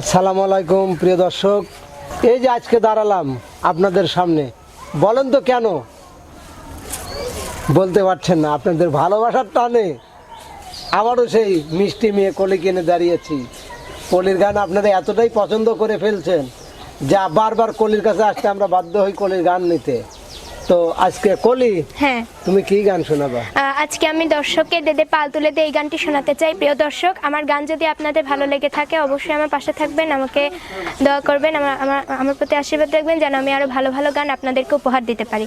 আসসালামু আলাইকুম প্রিয় দর্শক। এই যে আজকে দাঁড়ালাম আপনাদের সামনে বলেন তো কেন? বলতে পারছেন না আপনাদের ভালোবাসার টানে আবারও সেই মিষ্টি মেয়ে কলি কিনে দাঁড়িয়েছি। কলির গান আপনারা এতটাই পছন্দ করে ফেলছেন যা বারবার কলির কাছে আসতে আমরা বাধ্য হই কলির গান নিতে। তো আজকে কলি হ্যাঁ। তুমি কি গান শোনাবা? আজকে আমি দর্শককে দেদে পাল তুলে দিয়ে এই গানটি শোনাতে চাই। প্রিয় দর্শক, আমার গান যদি আপনাদের ভালো লেগে থাকে, অবশ্যই আমার পাশে থাকবেন, আমাকে দোয়া করবেন, আমার আমার আমার প্রতি আশীর্বাদ রাখবেন, যেন আমি আরও ভালো ভালো গান আপনাদেরকে উপহার দিতে পারি।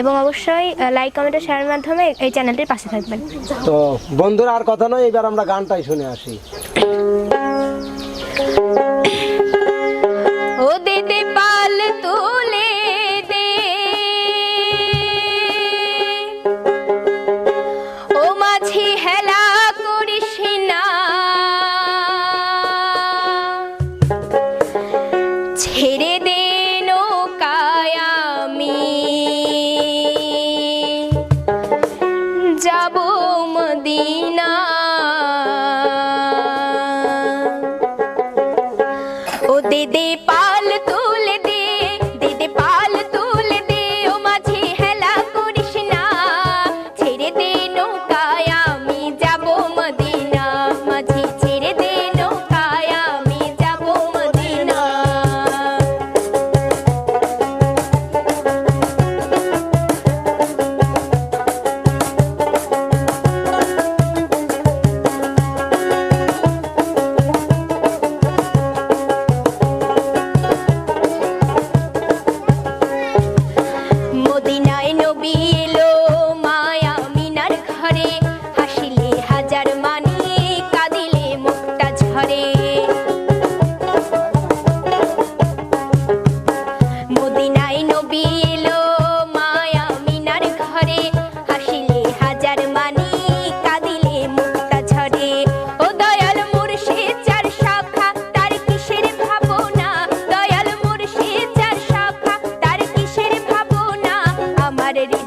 এবং অবশ্যই লাইক কমেন্ট শেয়ারের মাধ্যমে এই চ্যানেলটির পাশে থাকবেন। তো বন্ধুরা, আর কথা নয়, এবার আমরা গানটাই শুনে আসি। ছেড়ে দে নৌকায় আমি। যাব মদিনা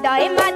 হৃদয় মাঝে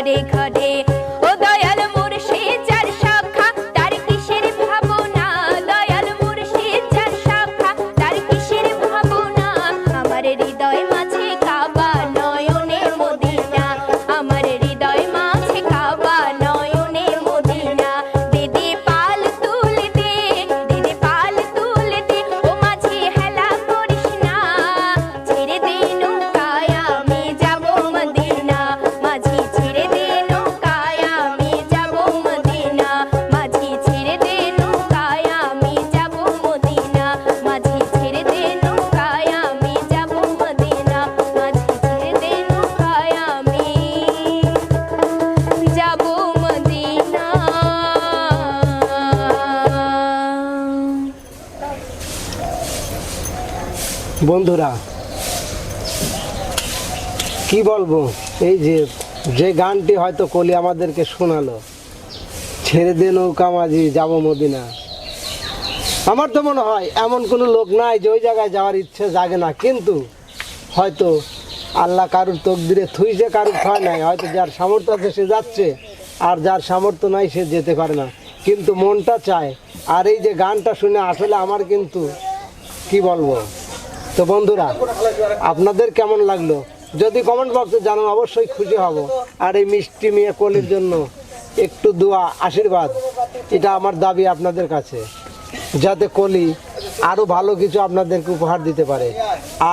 মদিনার ঘরে বন্ধুরা, কি বলব? এই যে যে গানটি হয়তো কলি আমাদেরকে শোনালো, ছেড়ে দে নৌকা মাঝি, যাব মদিনা। আমার তো মনে হয় এমন কোনো লোক নাই যে ওই জায়গায় যাওয়ার ইচ্ছে জাগে না, কিন্তু হয়তো আল্লাহ কারুর তকদিরে থুইছে কারুর থয় নাই, হয়তো যার সামর্থ্য আছে সে যাচ্ছে, আর যার সামর্থ্য নাই সে যেতে পারে না। কিন্তু মনটা চায়, আর এই যে গানটা শুনে আসলে আমার কিন্তু, কি বলব? তো বন্ধুরা, আপনাদের কেমন লাগল? যদি কমেন্ট বক্সে জানান, অবশ্যই খুশি হব। আর এই মিষ্টি মেয়ে কলির জন্য একটু দোয়া, আশীর্বাদ, এটা আমার দাবি আপনাদের কাছে, যাতে কলি আরও ভালো কিছু আপনাদেরকে উপহার দিতে পারে।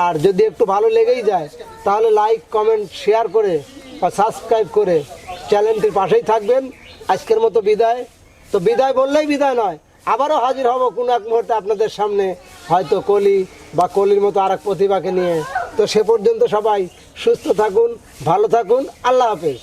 আর যদি একটু ভালো লেগেই যায়, তাহলে লাইক কমেন্ট শেয়ার করে বা সাবস্ক্রাইব করে চ্যানেলটির পাশেই থাকবেন। আজকের মতো বিদায়। তো বিদায় বললেই বিদায় নয়, আবারও হাজির হব কোনো এক মুহূর্তে আপনাদের সামনে। হয়তো কলি বা কলির মতো আর এক প্রতিভাকে নিয়ে। তো সে পর্যন্ত সবাই সুস্থ থাকুন, ভালো থাকুন, আল্লাহ হাফেজ।